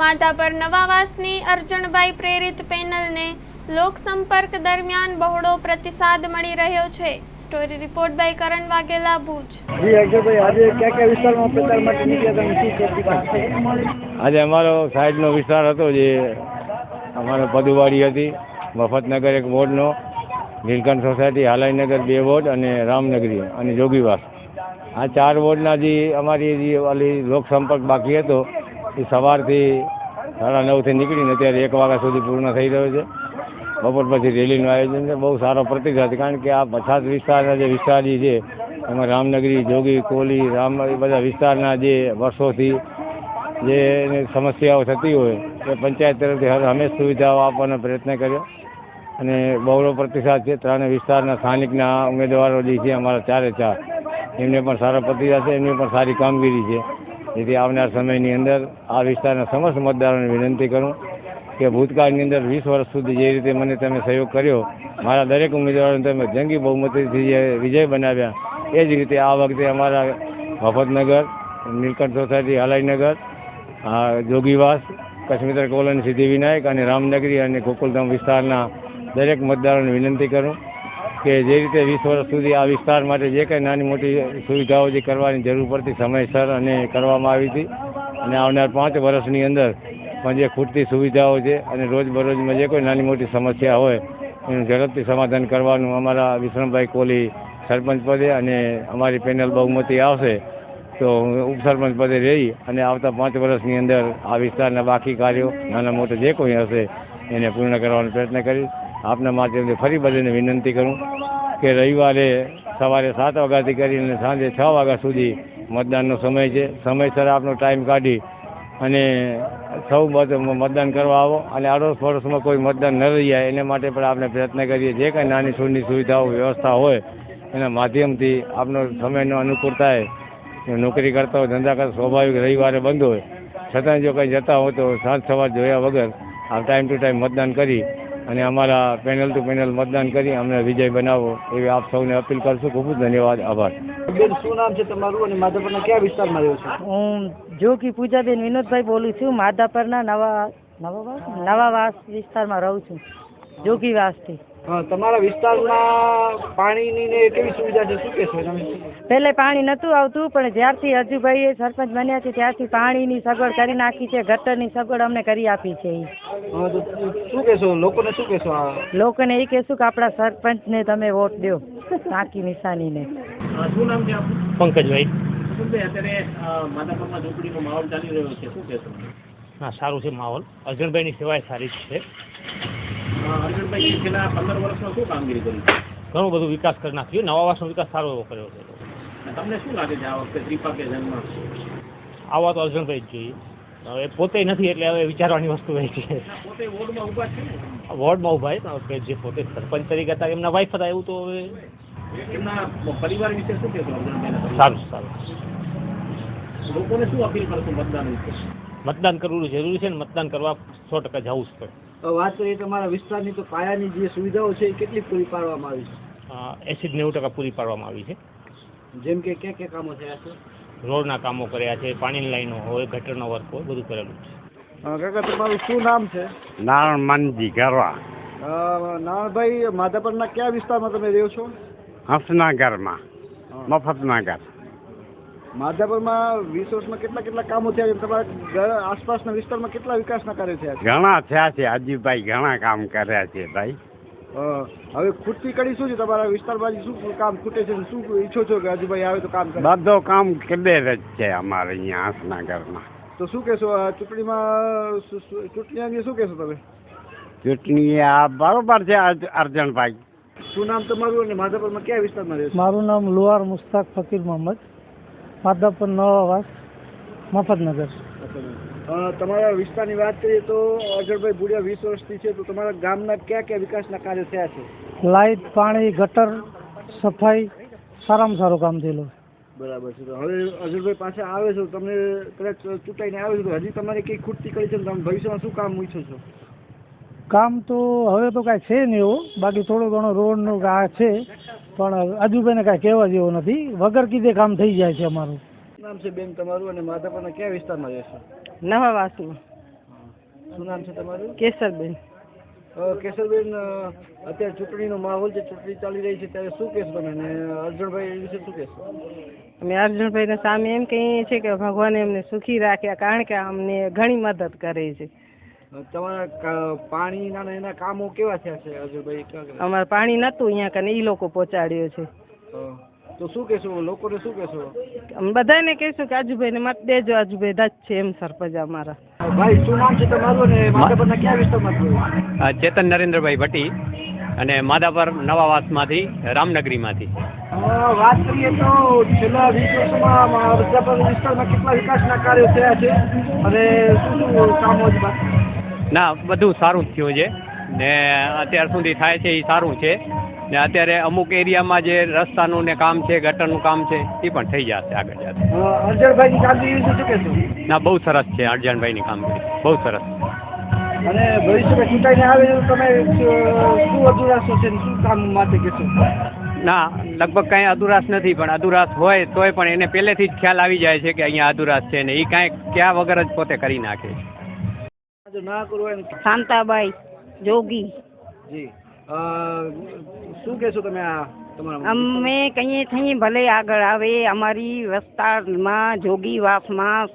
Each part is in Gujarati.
માધાપર નવાવાસની અર્જણભાઈ પ્રેરિત પેનલને લોકસંપર્ક દરમિયાન બહોળો પ્રતિસાદ મળી રહ્યો છે. Story report by Karan Vaghela Bhuj. આજે અમારો સાઈડનો વિસ્તાર હતો જે અમારો પદુવાડી હતી મફતનગર એક વોર્ડનો નીલકંઠ સોસાયટી હાલાઈનગર બે વોર્ડ અને રામનગરી અને જોગીવાસ. આ ચાર વોર્ડના જે અમારી જે ઓલી લોકસંપર્ક બાકી હતો એ સવારથી સાડા નવથી નીકળીને અત્યારે એક વાગ્યા સુધી પૂર્ણ થઈ રહ્યો છે. બપોર પછી રેલીનું આયોજન છે. બહુ સારો પ્રતિસાદ કારણ કે આ પછાત વિસ્તારના જે વિસ્તારી છે, એમાં રામનગરી, જોગી, કોલી, રામ બધા વિસ્તારના જે વર્ષોથી જે સમસ્યાઓ થતી હોય, એ પંચાયત તરફથી હર હંમેશ સુવિધાઓ આપવાનો પ્રયત્ન કર્યો. અને બહોળો પ્રતિસાદ છે. ત્રણે વિસ્તારના સ્થાનિકના ઉમેદવારો જે છે, અમારા ચારે ચાર એમને પણ સારો પ્રતિસાદ છે. એમની પણ સારી કામગીરી છે. જેથી આવનાર સમયની અંદર આ વિસ્તારના સમસ્ત મતદારોને વિનંતી કરું કે ભૂતકાળની અંદર વીસ વર્ષ સુધી જે રીતે મને તમે સહયોગ કર્યો, મારા દરેક ઉમેદવારોને તમે જંગી બહુમતીથી જે વિજય બનાવ્યા, એ જ રીતે આ વખતે અમારા મફતનગર, નીલકંઠ સોસાયટી હલાઈનગર જોગીવાસ, કચ્છમિત્ર કોલોની, સિદ્ધિવિનાયક અને રામનગરી અને ગોકુલધામ વિસ્તારના દરેક મતદારોને વિનંતી કરું કે જે રીતે વીસ વર્ષ સુધી આ વિસ્તાર માટે જે કંઈ નાની મોટી સુવિધાઓ જે કરવાની જરૂર પડતી સમયસર અને કરવામાં આવી હતી. અને આવનાર પાંચ વર્ષની અંદર પણ જે ખૂટતી સુવિધાઓ છે અને રોજબરોજમાં જે કોઈ નાની મોટી સમસ્યા હોય, એનું ઝડપથી સમાધાન કરવાનું અમારા વિશ્રમભાઈ કોહલી સરપંચ પદે અને અમારી પેનલ બહુમતી આવશે, તો ઉપસરપંચ પદે રહી અને આવતા પાંચ વર્ષની અંદર આ વિસ્તારના બાકી કાર્યો, નાના મોટા જે કોઈ હશે, એને પૂર્ણ કરવાનો પ્રયત્ન કરીશ. આપના માધ્યમથી ફરી બધાને વિનંતી કરું કે રવિવારે સવારે સાત વાગ્યાથી કરીને સાંજે છ વાગ્યા સુધી મતદાનનો સમય છે. સમયસર આપનો ટાઈમ કાઢી અને સૌ મત- મતદાન કરવા આવો અને આડોશ પડોશમાં કોઈ મતદાન ન રહી જાય એને માટે પણ આપણે પ્રયત્ન કરીએ. જે કંઈ નાની છોડની સુવિધાઓ, વ્યવસ્થા હોય એના માધ્યમથી આપનો સમયનો અનુકૂળ થાય. નોકરી કરતા હોય, ધંધા કરતા સ્વાભાવિક રવિવારે બંધ હોય, છતાં જો કંઈ જતા હોય તો સાંજ સવાર જોયા વગર આ ટાઈમ ટુ ટાઈમ મતદાન કરી અને અમારા પેનલ ટુ પેનલ મતદાન કરી અમને વિજય બનાવો એવી આપ સૌને અપીલ કરશું. ખૂબ જ ધન્યવાદ. આભાર. બેન શું નામ છે તમારું અને માધાપરના કયા વિસ્તારમાં રહ્યો છે? હું જોકી પૂજાબેન વિનોદભાઈ બોલું છું. માધાપરના નવા નવા વાસ વિસ્તારમાં રહું છું. જોગીવાસથી. હા, તમારા વિસ્તારમાં પાણીની ને કેવી સુવિધા છે? શું કહેશો તમે? પહેલે પાણી નતું આવતું પણ જ્યારથી અજુભાઈએ સરપંચ બન્યા છે ત્યારથી પાણીની સગવડ કરી નાખી છે ગટરની સગવડ અમને કરી આપી છે. શું કહેશો લોકોને શું કહેશો લોકોને એ કહેશું કે આપણા સરપંચને તમે વોટ દો ટાંકી નિશાનીને. શું નામ છે પંકજભાઈ. અત્યારે માધાપરમાં ઝૂંપડીનો માહોલ ચાલી રહ્યો છે? શું કહેશો હા સારું છે માહોલ. અર્જુનભાઈની સેવાય સારી છે. ઘણો બધો વિકાસ કરી નાખ્યો નવાવાસનો વિકાસ સારો એવો કર્યો છે. તમને શું લાગે છે આ વખતે ત્રિપાકે જન્મ? આવા તો અર્જુનભાઈ જ જોઈએ હવે પોતે નથી એટલે હવે વિચારવાની વસ્તુ હોય છે. વોર્ડમાં ઊભા છે જે પોતે સરપંચ તરીકે હતા એમના વાઈફ હતા એવું તો હવે પરિવાર વિશે શું સારું સારું. લોકોને શું અપીલ કરશો મતદાન વિશે? મતદાન કરવું જરૂરી છે ને મતદાન કરવા સો ટકા જવું જ પડે. વાત કરીએ તમારા વિસ્તારની તો પાયાની જે સુવિધાઓ છે એ કેટલી પૂરી પાડવામાં આવી છે? એસિડ નેવું ટકા પૂરી પાડવામાં આવી છે. છે જેમ કે ક્યાં ક્યાં કામો થયા છે? રોડના કામો કર્યા છે પાણીની લાઈનો હોય ગટરનો વર્ક હોય બધું કરેલું છે. કાકા તમારું શું નામ છે? નારાયણ માનજી ગરવા નારાયણભાઈ માધાપરના કયા વિસ્તારમાં તમે રહ્યો છો? હંસનગરમાં મફતનગર. માધાપરમાં વીસ વર્ષમાં કેટલા કેટલા કામો થયા છે? તમારા ઘર આસપાસના વિસ્તારમાં કેટલા વિકાસના કાર્ય થયા છે? ઘણા થયા છે અજીભાઈ ઘણા કામ કર્યા છે ભાઈ. હવે ખૂટતી કડી શું છે? તમારા વિસ્તારમાં શું કામ ખૂટે છે? શું ઈચ્છો છો કે હજુભાઈ આવે તો કામ કરે? બધો કામ ક્લિયર જ છે અમારે અહીંયા આસનગરમાં તો શું કહેશો આ ચૂંટણીમાં ચૂંટણી અંગે શું કહેશો તમે? ચૂંટણી આ બરોબર છે અર્જ- અર્જણભાઈ. શું નામ તમારું અને માધાપરમાં કયા વિસ્તારમાં રહે છે મારું નામ લુહાર મુસ્તાક ફકીર મોહમ્મદ. માધાપર આવાસ મફતનગર. તમારા વિસ્તારની વાત કરીએ તો અજરભાઈ ભુડિયા વીસ વર્ષથી છે તો તમારા ગામના કયા કયા વિકાસના કાર્ય થયા છે? લાઇટ પાણી ગટર સફાઈ સારામાં સારું કામ થયેલું. બરાબર છે. તો હવે અજરભાઈ પાસે આવે છે તમને કદાચ ચૂંટાઈને આવે છે તો હજી તમારે કઈ ખૂટતી કરી છે તમે ભવિષ્યમાં શું કામ ઈચ્છો છો? કામ તો હવે તો કાંઈ છે નહીં એવું બાકી થોડો ઘણો રોડનું આ છે. પણ અજુભાઈને કાંઈ કહેવા જેવું નથી. વગર કીધે કામ થઈ જાય છે અમારું. શું નામ છે બેન તમારું અને માધાપરના કયા વિસ્તારમાં રહેશો? વાસુ. શું નામ છે તમારું? કેસરબેન કેશવબેન અત્યારે ચૂંટણીનો માહોલ છે ચૂંટણી ચાલી રહી છે ત્યારે શું કહેશો તમે? અને અર્જુનભાઈ એ વિશે શું કહેશો? અમે અર્જુનભાઈ સામે એમ કહીએ છીએ કે ભગવાન એમને સુખી રાખ્યા કારણ કે અમને ઘણી મદદ કરે છે. તમારા પાણીના એના કામો કેવા થયા છે અમારે પાણી નતું અહીંયા કને ઈ લોકો પહોંચાડ્યો છે. તો શું કહેશો લોકોને શું કહેશો? અમે બધાને કહીશું કે આજુભાઈ ને મત દેજો આજુભાઈ દસ છે એમ સરપંચ અમારા. ભાઈ શું નામ છે તમારું અને માધાપરના કયા વિસ્તારમાં ચેતન નરેન્દ્રભાઈ ભટ્ટી અને માધાપર નવાવાસમાંથી રામનગરીમાંથી. માંથી વાત કરીએ તો છેલ્લા વીસ વર્ષમાં માધાપર વિસ્તારમાં કેટલા વિકાસના કાર્યો થયા છે? અને શું શું કામો છે? ના બધું સારું જ થયું છે. ને અત્યાર સુધી થાય છે એ સારું છે. ને અત્યારે અમુક એરિયામાં જે રસ્તાનું ને કામ છે ગટરનું કામ છે એ પણ થઈ જશે આગળ જશે. અર્જણભાઈની કામગીરી શું કહેશો? ના બહુ સરસ છે અરજણભાઈની કામગીરી. બહુ સરસ. અને ભવિષ્યમાં ચૂંટાઈને આવે તમે અ, શું અધુરાશો છે શું કામ માટે કહેશો? ના લગભગ કાંઈ અધુરાશ નથી પણ અધુરાશ હોય તોય પણ એને પહેલેથી જ ખ્યાલ આવી જાય છે કે અહીંયા અધુરાશ છે ને એ કાંઈ ક્યાં વગર જ પોતે કરી નાખે. છે જો ના કરવું શાંતાબાઈ જોગી. જી. શું કહેશો તમે આ અમે કહીએ થઈ ભલે આગળ આવે અમારી વિસ્તારમાં જોગી વાસમાં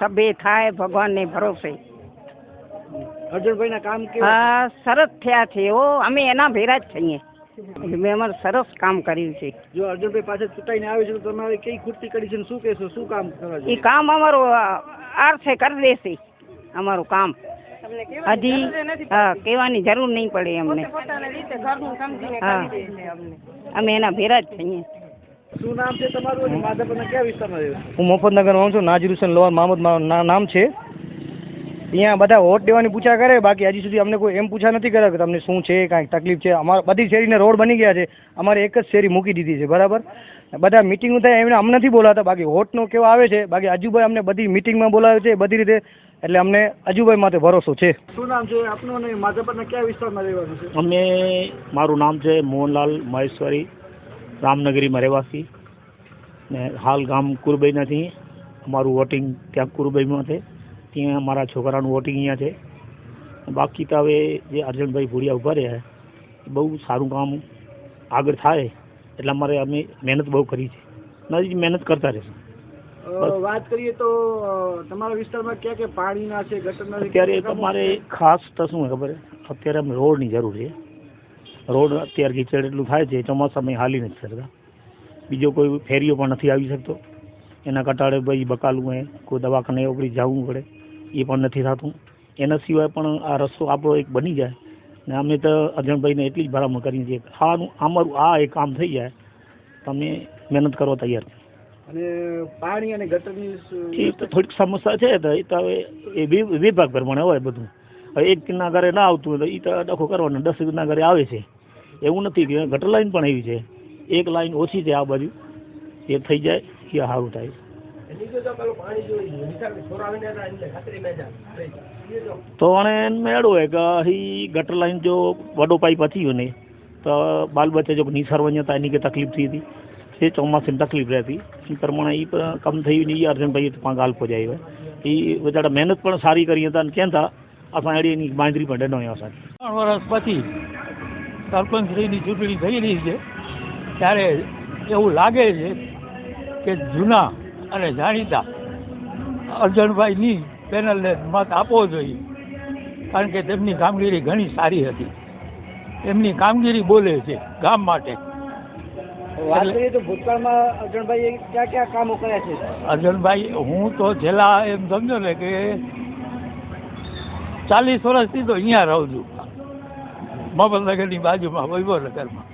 સભે થાય ભગવાનને ભરોસે. અર્જણભાઈના કામ હા સરસ થયા છે ઓ અમે એના ભેરા જ થઈએ મેં અમારે સરસ કામ કર્યું છે. જો અર્જુનભાઈ પાસે ચૂંટાઈને આવે છે તો તમારે કઈ ખૂટતી કરી છે શું કહેશો? શું કામ કરવા એ કામ અમારું આર્થે કરી દેશે. અમારું કામ. હજી હા કહેવાની જરૂર નહીં પડે અમને. અમે એના ભેરા જ છીએ. શું નામ છે તમારું હું મફતનગરમાં છું નાજીર હુસેન લોહાર મામદ મારું ના- નામ છે. અહીંયા બધા વોટ દેવાની પૂછા કરે બાકી હજી સુધી અમને કોઈ એમ પૂછા નથી કર્યા કે તમને શું છે કાંઈક તકલીફ છે. અમારા બધી શેરીને રોડ બની ગયા છે. અમારે એક જ શેરી મૂકી દીધી છે બરાબર? બધા મિટિંગ થાય એમને અમને નથી બોલાતા બાકી વોટનો કેવો આવે છે બાકી અજુભાઈ અમને બધી મિટિંગમાં બોલાવે છે બધી રીતે. એટલે અમને અજુભાઈ માટે ભરોસો છે. શું નામ છે? આપનું અને માધાપરના કયા વિસ્તારમાં રહેવાનું છે? અમે મારું નામ છે મોહનલાલ મહેશ્વરી રામનગરીમાં રહેવાસી. ને હાલ ગામ કુરબઈના છીએ અમારું વોટિંગ ત્યાં કુરબઈમાં છે. ત્યાં મારા છોકરાનું વોટિંગ અહીંયા છે. બાકી તો હવે જે અર્જુનભાઈ ભુડિયા ઊભા રહ્યા એ બહુ સારું કામ આગળ થાય એટલે અમારે અમે મહેનત બહુ કરી છે. નજીક મહેનત કરતા રહેશું. વાત કરીએ તો તમારા વિસ્તારમાં ક્યાં ક્યાં પાણીના છે ગટરના અત્યારે તમારે ખાસ તો શું ખબર? છે? અત્યારે અમે રોડની જરૂર છે. રોડ અત્યારે કીચડ એટલું થાય છે ચોમાસામાં હાલી નથી શકતા. બીજો કોઈ ફેરીઓ પણ નથી આવી શકતો. એના કટાડે ભાઈ બકાલું કોઈ દવાખાને ઉપડી જવું પડે. એ પણ નથી થતું. એના સિવાય પણ આ રસ્તો આપણો એક બની જાય. ને અમે તો અજણભાઈને એટલી જ ભલામણ કરીએ છીએ કે અમારું આ એક કામ થઈ જાય. તમે મહેનત કરવા તૈયાર. અને પાણી અને ગટરની એ તો થોડીક સમસ્યા છે તો એ તો હવે એ વિભાગ પ્રમાણે હોય બધું. હવે એક ના ઘરે ના આવતું હોય તો એ તો ડખો કરવાનો દસ ના ઘરે આવે છે. એવું નથી કે ગટર લાઈન પણ આવી છે. એક લાઈન ઓછી છે આ બાજુ. એ થઈ જાય એ સારું થાય. તો અને મેળો હોય કે અહીં ગટર લાઈન જો વડો પાઇપ હતી ને તો બાલ બચ્ચા જો નિસરવાની હતા એની કે તકલીફ થઈ હતી. એ ચોમાસાની તકલીફ રહેતી. એ પ્રમાણે એ પણ કમ થયું वञे એ અર્જનભાઈ भई ગાલ પહોંચાય એ બધા મહેનત પણ સારી કરી હતા અને કેમ હતા અસાં એની બાંધરી પણ ડનો અસાં ત્રણ વર્ષ પછી સરપંચની ચૂંટણી થઈ રહી છે. ત્યારે એવું લાગે છે કે જૂના અને જાણીતા અર્જણભાઈની પેનલને મત આપવો જોઈએ. કારણ કે તેમની કામગીરી ઘણી સારી હતી. એમની કામગીરી બોલે છે ગામ માટે. વાત કરીએ તો ભૂતકાળમાં અર્જણભાઈએ ક્યાં ક્યાં કામો કર્યા છે? અર્જણભાઈ હું તો છેલ્લા એમ સમજો ને કે ચાલીસ વર્ષથી તો અહીંયા રહું છું. મફતનગરની બાજુમાં વૈભવનગરમાં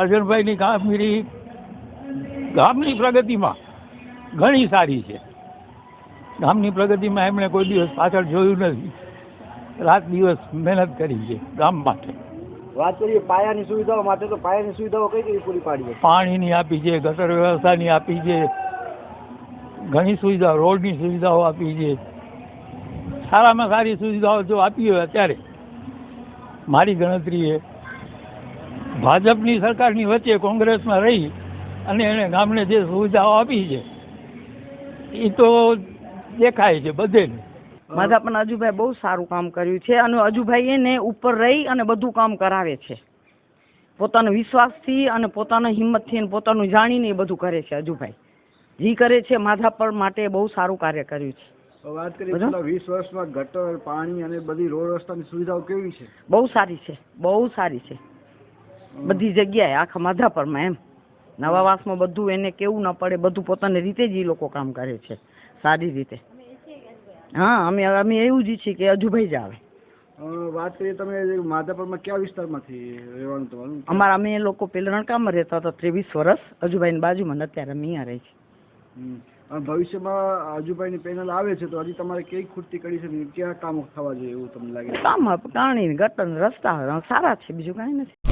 અર્જુનભાઈની કામગીરી ગામની પ્રગતિમાં. ઘણી સારી છે. ગામની પ્રગતિમાં એમણે કોઈ દિવસ પાછળ જોયું નથી. રાત દિવસ મહેનત કરી છે ગામ માટે. વાત કરીએ પાયાની સુવિધાઓ માટે તો પાયાની સુવિધાઓ કઈ કઈ પૂરી પાડી છે? પાણીની આપી છે ગટર વ્યવસ્થાની આપી છે ઘણી સુવિધાઓ રોડની સુવિધાઓ આપી છે. સારામાં સારી સુવિધાઓ જો આપી હોય અત્યારે મારી ગણતરીએ ભાજપની સરકારની વચ્ચે કોંગ્રેસમાં રહી અને એને ગામને જે સુવિધાઓ આપી છે એ તો દેખાય છે બધે માધા પણ અજુભાઈ બહુ સારું કામ કર્યું છે અને અજુભાઈ એને ઉપર રહી અને બધું કામ કરાવે છે. પોતાનો વિશ્વાસથી અને પોતાના હિંમતથી અને પોતાનું જાણીને એ બધું કરે છે અજુભાઈ. જી કરે છે માધાપર માટે બહુ સારું કાર્ય કર્યું છે. વાત કરીએ વીસ વર્ષમાં ગટર પાણી અને બધી રોડ રસ્તાની સુવિધાઓ કેવી છે? બહુ સારી છે બહુ સારી છે. બધી જગ્યાએ આખા માધાપરમાં એમ. નવા વાસમાં બધું એને કેવું ન પડે બધું પોતાની રીતે જ એ લોકો કામ કરે છે. સારી રીતે. હા અમે અમે એવું જ છીએ કે અજુભાઈ જ આવે. વાત કરીએ તમે માધાપરમાં કયા વિસ્તારમાંથી રહેવાનું તમારું? અમારા અમે લોકો પેલા રણકામાં રહેતા હતા ત્રેવીસ વર્ષ. અજુભાઈ બાજુમાં અત્યારે અમે અહીંયા રહી છે. હમ. અને ભવિષ્યમાં અજુભાઈની પેનલ આવે છે તો હજી તમારે કઈ ખૂટતી કરી છે? ક્યાં કામ થવા જોઈએ એવું તમને લાગે કામ પાણી ગટર રસ્તા સારા છે બીજું કાંઈ નથી.